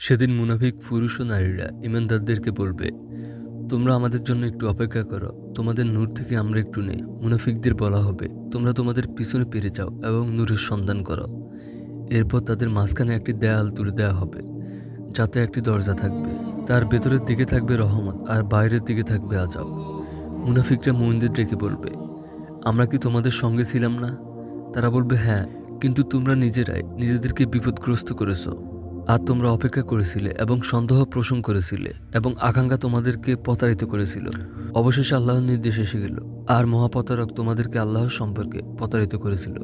সেদিন মুনাফিক পুরুষ ও নারীরা ইমানদারদেরকে বলবে, তোমরা আমাদের জন্য একটু অপেক্ষা করো, তোমাদের নূর থেকে আমরা একটু নেই। মুনাফিকদের বলা হবে, তোমরা তোমাদের পিছনে পেরে যাও এবং নূরের সন্ধান করো। এরপর তাদের মাঝখানে একটি দেয়াল তুলে দেওয়া হবে, যাতে একটি দরজা থাকবে। তার ভেতরের দিকে থাকবে রহমত আর বাইরের দিকে থাকবে আজাব মুনাফিকরা মোমিনদের ডেকে বলবে, আমরা কি তোমাদের সঙ্গে ছিলাম না? তারা বলবে হ্যাঁ কিন্তু তোমরা নিজেরাই নিজেদেরকে বিপদগ্রস্ত করেছ। আর তোমরা অপেক্ষা করেছিলে এবং সন্দেহ পোষণ করেছিলে এবং আকাঙ্ক্ষা তোমাদেরকে প্রতারিত করেছিল। অবশেষে আল্লাহর নির্দেশ এসে গেল। আর মহাপ্রতারক তোমাদেরকে আল্লাহর সম্পর্কে প্রতারিত করেছিল।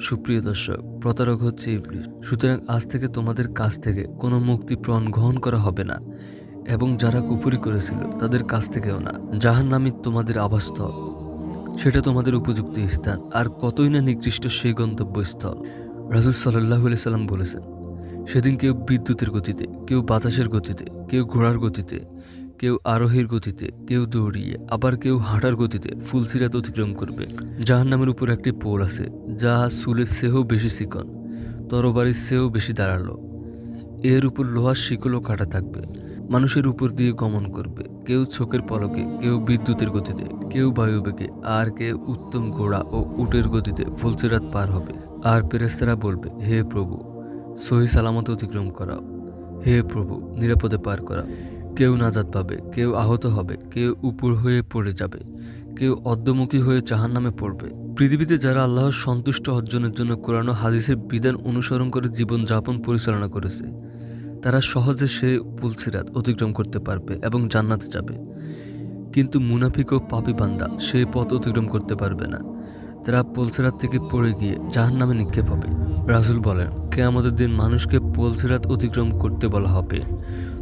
সুপ্রিয় দর্শক, প্রতারক হচ্ছে ইবলিশ সুতরাং আজ থেকে তোমাদের কাছ থেকে কোনো মুক্তি প্রণ গ্রহণ করা হবে না এবং যারা কুপুরি করেছিল তাদের কাছ থেকেও না, যাহার নামই তোমাদের আবাসস্থল। সেটা তোমাদের উপযুক্ত স্থান। আর কতই না নিকৃষ্ট সেই গন্তব্যস্থল। রাজুল সাল্লাহ সাল্লাম বলেছেন সেদিন কেউ বিদ্যুতের গতিতে, কেউ বাতাসের গতিতে, কেউ ঘোড়ার গতিতে, কেউ আরোহীর গতিতে, কেউ দৌড়িয়ে, আবার কেউ হাঁটার গতিতে ফুলসিরাত অতিক্রম করবে। যাহার নামের উপর একটি পোল আছে, যা সুলের চেয়েও বেশি চিকন তরবারির চেয়েও বেশি দাঁড়াল। এর উপর লোহার শিকলও কাটা থাকবে। মানুষের উপর দিয়ে গমন করবে। কেউ চোখের পলকে, কেউ বিদ্যুতের গতিতে, কেউ বায়ুবেগে আর কেউ উত্তম ঘোড়া ও উটের গতিতে ফুলসিরাত পার হবে। আর পেরেস্তারা বলবে, হে প্রভু সহি সালামত অতিক্রম করা। হে প্রভু, নিরাপদে পার করা। কেউ নাজাত পাবে, কেউ আহত হবে, কেউ উপর হয়ে পড়ে যাবে, কেউ অর্ধমুখী হয়ে জাহান নামে পড়বে। পৃথিবীতে যারা আল্লাহর সন্তুষ্ট অর্জনের জন্য কোরআন হাদিসের বিধান অনুসরণ করে জীবন যাপন পরিচালনা করেছে, তারা সহজে সে পুলসিরাত অতিক্রম করতে পারবে এবং জান্নাতে যাবে। কিন্তু মুনাফিক ও পাপি বান্দা সে পথ অতিক্রম করতে পারবে না। তারা পোলসেরাত থেকে পড়ে গিয়ে জাহান নামে নিক্ষেপ হবে। রাসুল বলেন, কেয়ামতের দিন মানুষকে পোলসেরাত অতিক্রম করতে বলা হবে।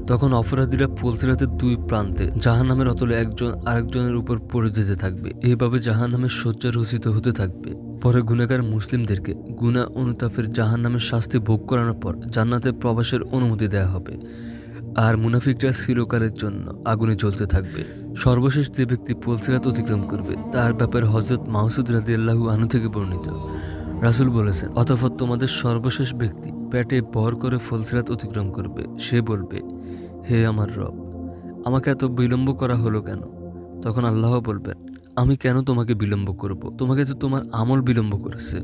তখন অপরাধীরা পোলসেরাতের দুই প্রান্তে জাহান নামের অতলে একজন আরেকজনের উপর পড়ে যেতে থাকবে। এইভাবে জাহান নামের শয্যা রচিত হতে থাকবে। পরে গুণাগার মুসলিমদেরকে গুণা অনুতাপের জাহান নামের শাস্তি ভোগ করানোর পর জান্নাতে প্রবাসের অনুমতি দেওয়া হবে। আর মুনাফিকরা চিরকালের জন্য আগুনে জ্বলতে থাকবে। সর্বশেষ যে ব্যক্তি পোলসিরাত অতিক্রম করবে, তার ব্যাপারে হজরত মাহসুদ রাদি আল্লাহু আনু থেকে বর্ণিত। রাসুল বলেছেন অতফত তোমাদের সর্বশেষ ব্যক্তি পেটে ভর করে ফলসিরাত অতিক্রম করবে। সে বলবে, হে আমার রব, আমাকে এত বিলম্ব করা হলো কেন তখন আল্লাহ বলবেন, আমি কেন তোমাকে বিলম্ব করব? তোমাকে তো তোমার আমল বিলম্ব করেছে।